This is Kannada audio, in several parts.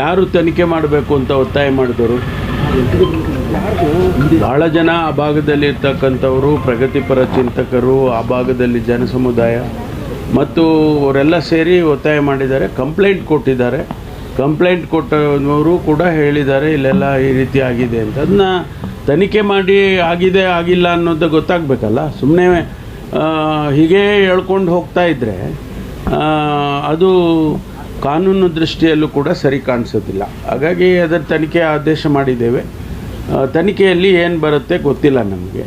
ಯಾರು ತನಿಖೆ ಮಾಡಬೇಕು ಅಂತ ಒತ್ತಾಯ ಮಾಡಿದವರು? ಭಾಳ ಜನ ಆ ಭಾಗದಲ್ಲಿ ಇರ್ತಕ್ಕಂಥವರು, ಪ್ರಗತಿಪರ ಚಿಂತಕರು, ಆ ಭಾಗದಲ್ಲಿ ಜನಸಮುದಾಯ ಮತ್ತು ಅವರೆಲ್ಲ ಸೇರಿ ಒತ್ತಾಯ ಮಾಡಿದ್ದಾರೆ, ಕಂಪ್ಲೇಂಟ್ ಕೊಟ್ಟಿದ್ದಾರೆ. ಕಂಪ್ಲೇಂಟ್ ಕೊಟ್ಟವರು ಕೂಡ ಹೇಳಿದ್ದಾರೆ, ಇಲ್ಲೆಲ್ಲ ಈ ರೀತಿ ಆಗಿದೆ ಅಂತ. ಅದನ್ನ ತನಿಖೆ ಮಾಡಿ ಆಗಿದೆ, ಆಗಿಲ್ಲ ಅನ್ನೋದು ಗೊತ್ತಾಗಬೇಕಲ್ಲ? ಸುಮ್ಮನೆ ಹೀಗೆ ಹೇಳ್ಕೊಂಡು ಹೋಗ್ತಾ ಇದ್ದರೆ ಅದು ಕಾನೂನು ದೃಷ್ಟಿಯಲ್ಲೂ ಕೂಡ ಸರಿ ಕಾಣಿಸೋದಿಲ್ಲ. ಹಾಗಾಗಿ ಅದರ ತನಿಖೆ ಆದೇಶ ಮಾಡಿದ್ದೇವೆ. ತನಿಖೆಯಲ್ಲಿ ಏನು ಬರುತ್ತೆ ಗೊತ್ತಿಲ್ಲ ನಮಗೆ.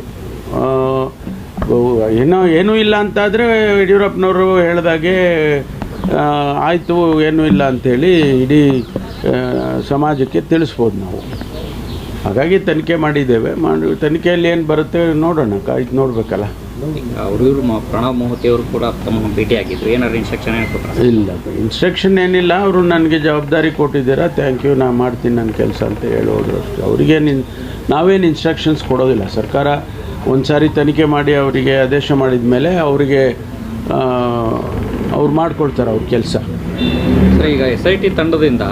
ಏನೋ, ಏನೂ ಇಲ್ಲ ಅಂತಾದರೆ ಯಡಿಯೂರಪ್ಪನವರು ಹೇಳಿದಾಗೆ ಆಯಿತು, ಏನೂ ಇಲ್ಲ ಅಂಥೇಳಿ ಇಡೀ ಸಮಾಜಕ್ಕೆ ತಿಳಿಸ್ಬೋದು ನಾವು. ಹಾಗಾಗಿ ತನಿಖೆ ಮಾಡಿದ್ದೇವೆ. ಮಾಡಿ, ತನಿಖೆಯಲ್ಲಿ ಏನು ಬರುತ್ತೆ ನೋಡೋಣ ಕಾಯ್ತು ನೋಡಬೇಕಲ್ಲ. ಅವರು ಇವರು ಪ್ರಣವ್ ಮೋಹತಿ ಅವರು ಕೂಡ ತಮ್ಮನ್ನು ಭೇಟಿಯಾಗಿದ್ರು. ಏನಾದ್ರು ಇನ್ಸ್ಟ್ರಕ್ಷನ್ ಏನು ಕೊಟ್ಟರು ಇಲ್ಲ ಇನ್ಸ್ಟ್ರಕ್ಷನ್ ಏನಿಲ್ಲ ಅವರು ನನಗೆ ಜವಾಬ್ದಾರಿ ಕೊಟ್ಟಿದ್ದೀರಾ ಥ್ಯಾಂಕ್ ಯು ನಾನು ಮಾಡ್ತೀನಿ ನನ್ನ ಕೆಲಸ ಅಂತ ಹೇಳೋದ್ರು ಅಷ್ಟೇ. ಅವರಿಗೆ ನಿನ್ ನಾವೇನು ಇನ್ಸ್ಟ್ರಕ್ಷನ್ಸ್ ಕೊಡೋದಿಲ್ಲ. ಸರ್ಕಾರ ಒಂದು ಸಾರಿ ತನಿಖೆ ಮಾಡಿ ಅವರಿಗೆ ಆದೇಶ ಮಾಡಿದ ಮೇಲೆ ಅವರಿಗೆ ಅವ್ರು ಮಾಡ್ಕೊಳ್ತಾರೆ ಅವ್ರ ಕೆಲಸ. ಸರ್ ಈಗ ಎಸ್ ಐ ಟಿ ತಂಡದಿಂದ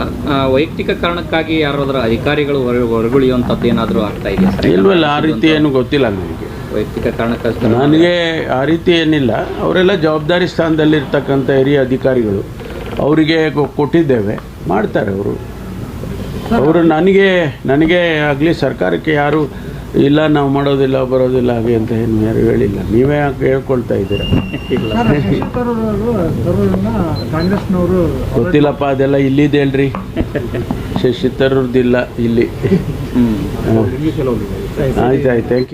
ವೈಯಕ್ತಿಕ ಕಾರಣಕ್ಕಾಗಿ ಯಾರಾದರೂ ಅಧಿಕಾರಿಗಳು ಹೊರ ಹೊರಗುಳಿಯುವಂಥದ್ದು ಏನಾದರೂ ಆಗ್ತಾ ಇದೆಯಾ? ಸರ್ ಇಲ್ವಲ್ಲ ಆ ರೀತಿ ಏನು ಗೊತ್ತಿಲ್ಲ ನನಗೆ. ವೈಯಕ್ತಿಕ ಕಾರಣಕ್ಕೋಸ್ಕರ ನನಗೆ ಆ ರೀತಿ ಏನಿಲ್ಲ. ಅವರೆಲ್ಲ ಜವಾಬ್ದಾರಿ ಸ್ಥಾನದಲ್ಲಿರ್ತಕ್ಕಂಥ ಹಿರಿಯ ಅಧಿಕಾರಿಗಳು. ಅವರಿಗೆ ಕೊಟ್ಟಿದ್ದೇವೆ. ಮಾಡ್ತಾರೆ ಅವರು. ಅವರು ನನಗೆ ನನಗೆ ಆಗಲಿ ಸರ್ಕಾರಕ್ಕೆ ಯಾರು ಇಲ್ಲ ನಾವು ಮಾಡೋದಿಲ್ಲ ಬರೋದಿಲ್ಲ ಹಾಗೆ ಅಂತ ಏನು ಯಾರು ಹೇಳಿಲ್ಲ. ನೀವೇ ಯಾಕೆ ಹೇಳ್ಕೊಳ್ತಾ ಇದ್ದೀರಾ? ಗೊತ್ತಿಲ್ಲಪ್ಪ ಅದೆಲ್ಲ ಇಲ್ಲಿದೆ ಹೇಳ್ರಿ ಶಶಿ ತರೂರ್ದಿಲ್ಲ ಇಲ್ಲಿ. ಹ್ಮ್. ಆಯ್ತು ಆಯ್ತು ಥ್ಯಾಂಕ್ ಯು